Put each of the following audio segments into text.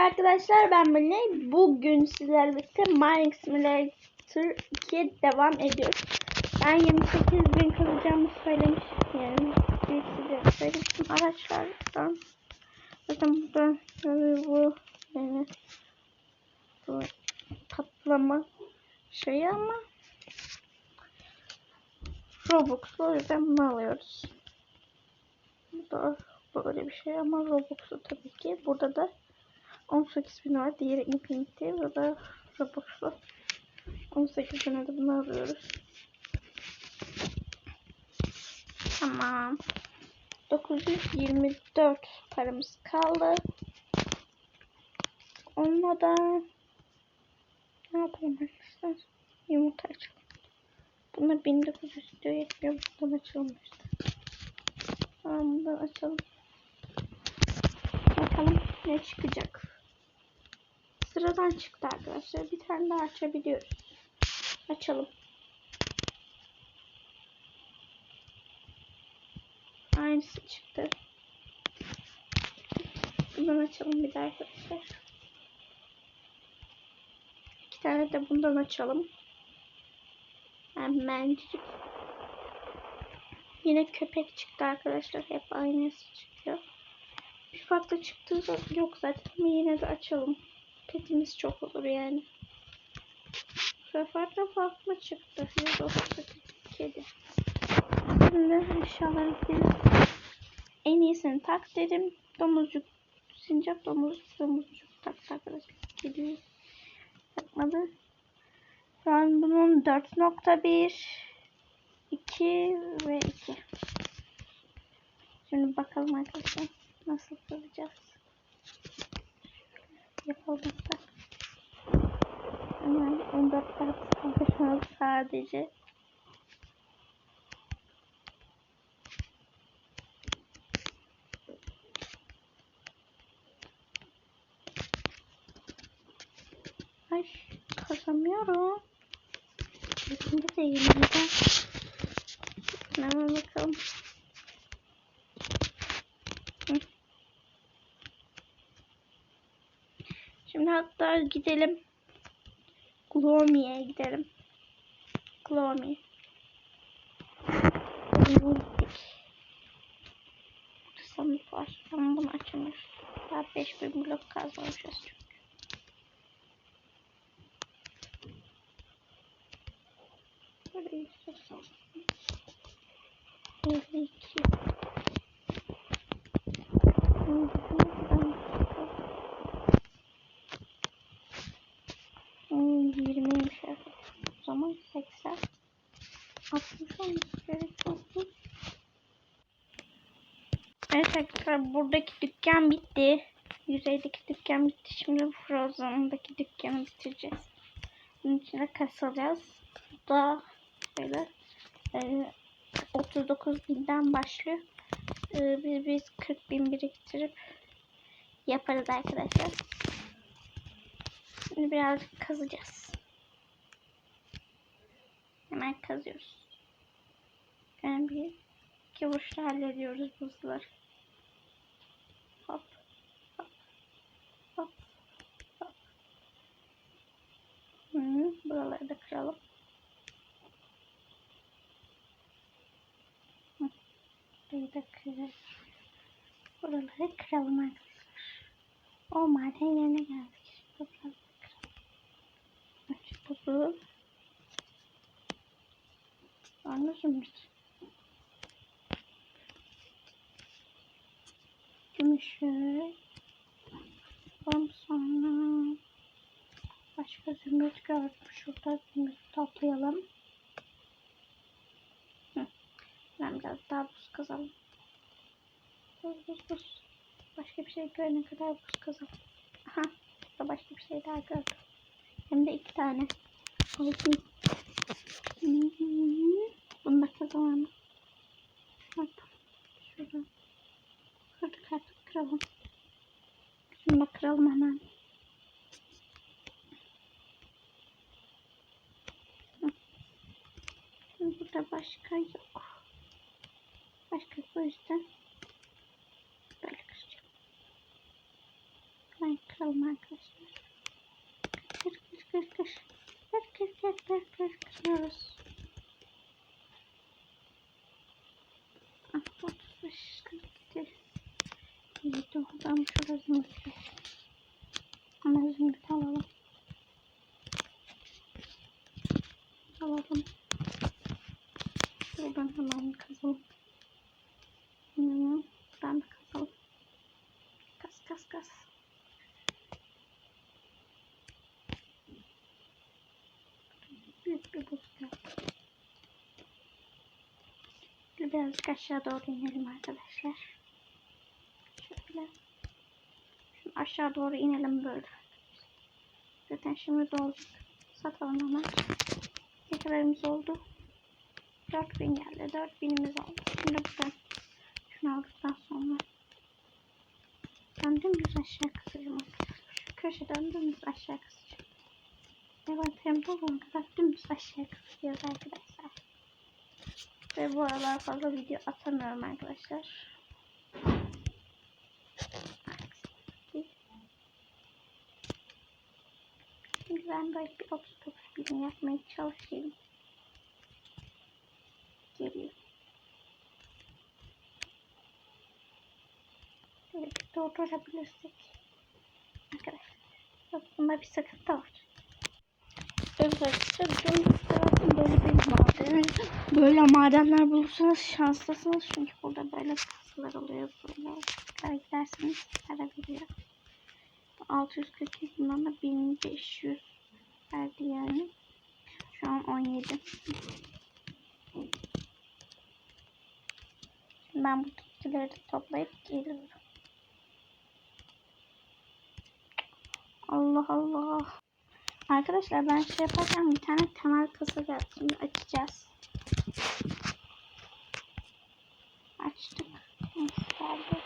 arkadaşlar ben Mine. Bugün sizlerle birlikte Mining Simulator 2'ye devam ediyoruz. Ben 28 bin kalacağımı söylemiş. Yani size söylemiştim araçlardan. Zaten burada bu yani bu patlama şeyi ama Robux'lu o yüzden bunu alıyoruz. Bu da böyle bir şey ama Robux'lu tabii ki. Burada da 18 bin var. Diğeri Infinity. Bu da Robux'lu. 18 bine de bunu alıyoruz. Tamam. 924 paramız kaldı. Onunla ne yapalım arkadaşlar? Yumurta açalım. Buna 1900 diyor yetmiyor. Buradan açalım işte. Tamam buradan açalım. Bakalım ne çıkacak. Sıradan çıktı arkadaşlar. Bir tane daha açabiliyoruz. Açalım. Aynısı çıktı. Bundan açalım bir daha arkadaşlar. İki tane de bundan açalım. Hemencik. Yine köpek çıktı arkadaşlar. Hep aynısı çıkıyor. Bir farklı çıktığı yok zaten ama yine de açalım. Petimiz çok olur yani. Bu sefer de farklı çıktı. 138 kedi. Şimdi eşyaları gidelim. En iyisini tak dedim. Domuzcuk, sincap domuzcuk, domuzcuk taktı arkadaşlar. Kedi takmadı. An bunun 4.1 2 ve 2. Şimdi bakalım arkadaşlar nasıl yapacağız. Yapalım da. Hemen 14 saat kaldı sadece. Ay kazamıyorum. Şimdi de yeniden. Hemen bakalım. Şimdi hatta gidelim. Gloomi'ye gidelim. Gloomi gittik. Sandık var. Ama bunu açamıyoruz. Daha 5000 blok kazmamışız çünkü. Burayı istiyorsan. 52. Hmm, 20'ymiş evet. O zaman 80. 60 olması gerekiyordu. Evet arkadaşlar buradaki dükkan bitti. Yüzeydeki dükkan bitti. Şimdi Frozen'daki dükkanı bitireceğiz. Bunun içine kasılacağız. Bu da böyle e, 39 binden başlıyor. E, biz, biz 40 bin biriktirip yaparız arkadaşlar. Şimdi birazcık kazacağız. Hemen kazıyoruz. Yani bir iki vuruşta hallediyoruz buzları. Hop. Hop. Hop. Hop. Hı, buraları da kıralım. Burayı da kıralım. Buraları kıralım arkadaşlar. O maden yerine geldik. Toprağı Açık toprağı. Sonra zümrüt. Gümüşü. Ondan sonra başka zümrüt gördüm. Şurada zümrüt toplayalım. Hı. Ben biraz daha buz kazalım. Buz buz buz. Başka bir şey görene kadar buz kazalım. Aha. Burada başka bir şey daha gördüm. Hem de iki tane. Olsun. Bunu da kazanalım. Hop. Şurada. Kırdık artık kıralım. Şunu da kıralım hemen. Hı. Burada başka yok. Başka bu yüzden böyle kıracağım. Şuradan kıralım arkadaşlar. Kır kır kır kır. Kır kır kır kır kır kırıyoruz. Ah, 35 42. İyi doğrudan şurasını Ama şimdi alalım. Alalım. Şuradan hemen kazalım. Hmm, ben de kazalım. Kaz kaz kaz. Büyük bir buz birazcık aşağı doğru inelim arkadaşlar. Şöyle. Şimdi aşağı doğru inelim böyle. Zaten şimdi dolacak. Satalım hemen. Ne kadarımız oldu? 4000 geldi. 4000'imiz oldu. Şimdi buradan şunu aldıktan sonra ben aşağı kısacağım arkadaşlar. Köşeden dümdüz aşağı kısacağım. Envanterimde olan kadar dümdüz aşağı kısacağız arkadaşlar. Ve bu aralar fazla video atamıyorum arkadaşlar. Şimdi ben böyle bir 39 bin yapmaya çalışayım. Geliyor. Şöyle bir doldurabilirsek. Arkadaşlar. Bunda bir sıkıntı var. Evet arkadaşlar gördüğünüz tarafın böyle bir maden. Böyle madenler bulursanız şanslısınız. Çünkü burada böyle kasılar oluyor. Böyle yukarı giderseniz para veriyor. 640 bundan da 1500 verdi yani. Şu an 17. Şimdi ben bu bitkileri de toplayıp geliyorum. Allah Allah. Arkadaşlar ben şey yaparken bir tane temel kasa geldi. Şimdi açacağız. Açtık. Geldi?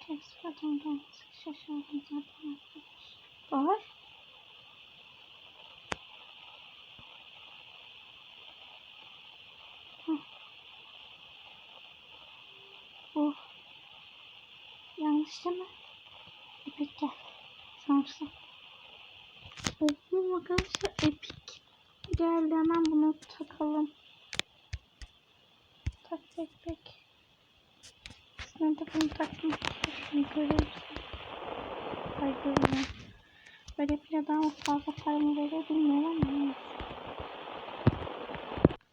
Kesmeden gelmesi şaşırdım zaten. Var. Oh. Yanlış değil mi? Epik gel. Sanırsam. Oh arkadaşlar epik. Geldi hemen bunu takalım. Tak bek bek. Aslında da bunu taktım. Şunu görüyorsun. Ay. Böyle bir daha fazla paramı verir bilmiyorum ama.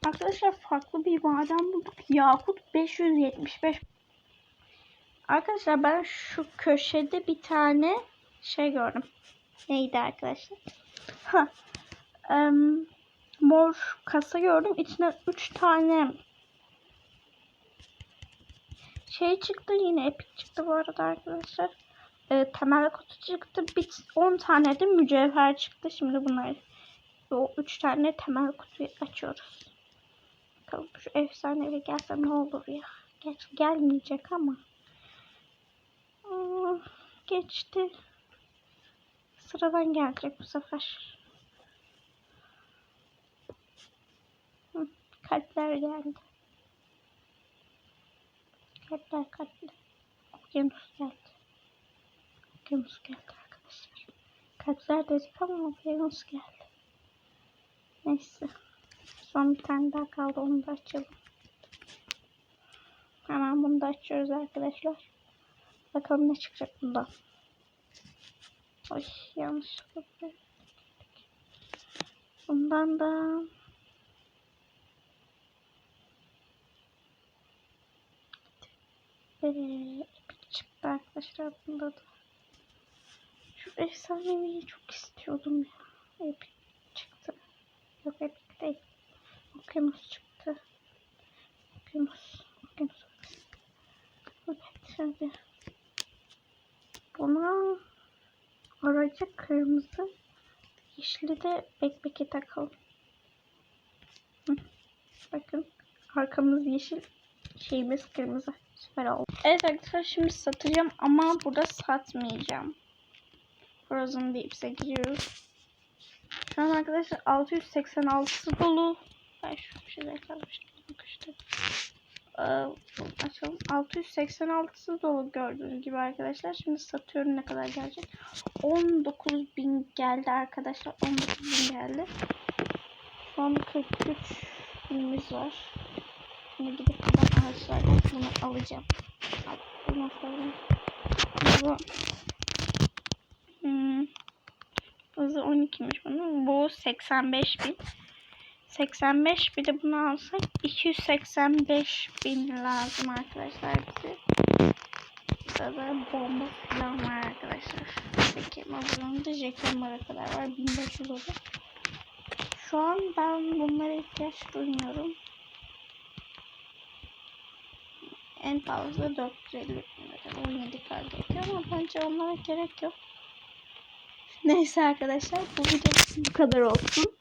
Arkadaşlar farklı bir maden bulduk. Yakut 575. Arkadaşlar ben şu köşede bir tane şey gördüm. Neydi arkadaşlar? Ha. em, mor kasa gördüm. İçinden 3 tane şey çıktı. Yine epik çıktı bu arada arkadaşlar. E, temel kutu çıktı. Bir 10 tane de mücevher çıktı. Şimdi bunları o 3 tane temel kutuyu açıyoruz. Bakalım şu efsanevi gelse ne olur ya. Geç gelmeyecek ama. Geçti. Sıradan gelecek bu sefer. Hı, kalpler geldi. Kalpler kalpler. Okyanus geldi. Okyanus geldi arkadaşlar. Kalpler dedik ama okyanus geldi. Neyse. Son bir tane daha kaldı. Onu da açalım. Hemen bunu da açıyoruz arkadaşlar. Bakalım ne çıkacak bundan. Ay yanlışlıkla. bir- Bundan da ee, çıktı arkadaşlar. Bunda da şu efsanevi çok istiyordum ya. Epik çıktı. Yok epik değil. Okyanus çıktı. Okyanus. Okyanus. Evet şimdi buna araca kırmızı yeşili de bekbeki takalım. Bakın arkamız yeşil şeyimiz kırmızı. Süper oldu. Evet arkadaşlar şimdi satacağım ama burada satmayacağım. Frozen Deeps'e giriyoruz. Şu an arkadaşlar 686 dolu. Ben şu şeyleri kalmıştım. Ee, açalım. 686'sı dolu gördüğünüz gibi arkadaşlar. Şimdi satıyorum ne kadar gelecek. 19.000 geldi arkadaşlar. 19.000 geldi. An 43 binimiz var. Şimdi gidip buradan ağaçlardan bunu alacağım. Al, Bunu sonra. Bu hmm, hızı 12'miş bunun. Bu 85 bin. 85 bir de bunu alsak 285 bin lazım arkadaşlar bize. Burada bomba falan var arkadaşlar. Peki buranın da Jackamara kadar var. 1500 olur. Şu an ben bunlara ihtiyaç duymuyorum. En fazla 450 bin lira. 17 kar gerekiyor ama bence onlara gerek yok. Neyse arkadaşlar bu video bu kadar olsun.